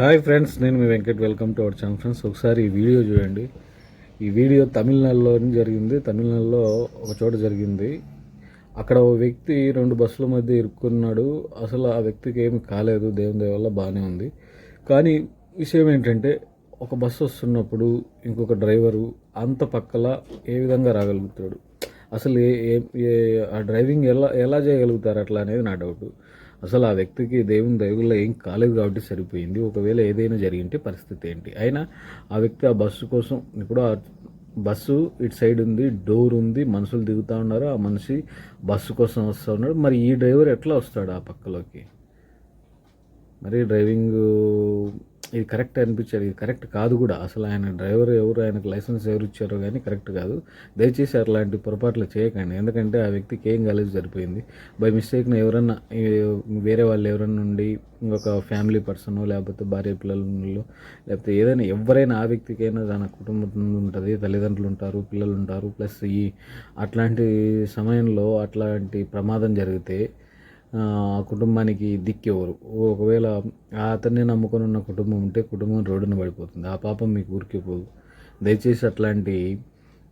Hi friends నేను మీ Venkat. Welcome to our channel friends. ఒకసారి ఈ వీడియో చూడండి. ఈ వీడియో తమిళనాడులో జరిగింది. తమిళనాడులో ఒక చోట జరిగింది. అక్కడ ఓ వ్యక్తి రెండు బస్సుల మధ్య ఇరుక్కున్నాడు. అసలు ఆ వ్యక్తికి ఏమి కాలేదు. దేవుని దయ వల్ల బాగానే ఉంది. కానీ విషయం ఏంటంటే ఒక బస్సు వస్తున్నప్పుడు ఇంకొక డ్రైవరు అంత పక్కల ఏ విధంగా రాగలుగుతాడు? అసలు ఏ- ఏ ఆ డ్రైవింగ్ ఎలా ఎలా చేయగలుగుతారు? అట్లా అనేది నా డౌట్ అసలు ఆ వ్యక్తికి దేవుని దైవుల్లో ఏం కాలేదు కాబట్టి సరిపోయింది. ఒకవేళ ఏదైనా జరిగింటే పరిస్థితి ఏంటి? అయినా ఆ వ్యక్తి ఆ బస్సు కోసం ఇప్పుడు ఆ బస్సు ఇటు సైడ్ ఉంది డోర్ ఉంది మనుషులు దిగుతూ ఉన్నారు ఆ మనిషి బస్సు కోసం వస్తూ ఉన్నాడు. మరి ఈ డ్రైవర్ ఎట్లా వస్తాడు ఆ పక్కలోకి? మరి డ్రైవింగ్ ఇది కరెక్ట్ అనిపించాడు ఇది కరెక్ట్ కాదు కూడా. అసలు ఆయన డ్రైవర్ ఎవరు ఆయనకు లైసెన్స్ ఎవరు ఇచ్చారో కానీ కరెక్ట్ కాదు. దయచేసి అట్లాంటి పొరపాట్లు చేయకండి. ఎందుకంటే ఆ వ్యక్తికి ఏం కాలేదు సరిపోయింది. బై మిస్టేక్న ఎవరన్నా వేరే వాళ్ళు ఎవరన్నా ఉండి ఇంకొక ఫ్యామిలీ పర్సన్ లేకపోతే భార్య పిల్లలు లేకపోతే ఏదైనా ఎవరైనా ఆ వ్యక్తికైనా తన కుటుంబం ఉంటుంది తల్లిదండ్రులు ఉంటారు పిల్లలు ఉంటారు. ప్లస్ ఈ అట్లాంటి సమయంలో అట్లాంటి ప్రమాదం జరిగితే కుటుంబానికి దిక్కెవరు ఒకవేళ అతన్ని నమ్ముకొని ఉన్న కుటుంబం ఉంటే కుటుంబం రోడ్డున పడిపోతుంది. ఆ పాపం మీకు ఊరికే పోదు. దయచేసి అట్లాంటి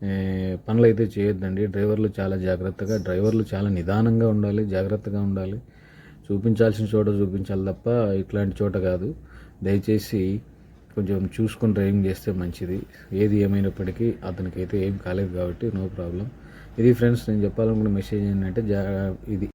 పనులైతే పనులు అయితే చేయొద్దండి. డ్రైవర్లు చాలా జాగ్రత్తగా డ్రైవర్లు చాలా నిదానంగా ఉండాలి జాగ్రత్తగా ఉండాలి. చూపించాల్సిన చోట చూపించాలి తప్ప ఇట్లాంటి చోట కాదు. దయచేసి కొంచెం చూసుకొని డ్రైవింగ్ చేస్తే మంచిది. ఏది ఏమైనప్పటికీ అతనికైతే ఏం కాలేదు కాబట్టి నో ప్రాబ్లం. ఇది ఫ్రెండ్స్ నేను చెప్పాలనుకున్న మెసేజ్ ఏంటంటే జా ఇది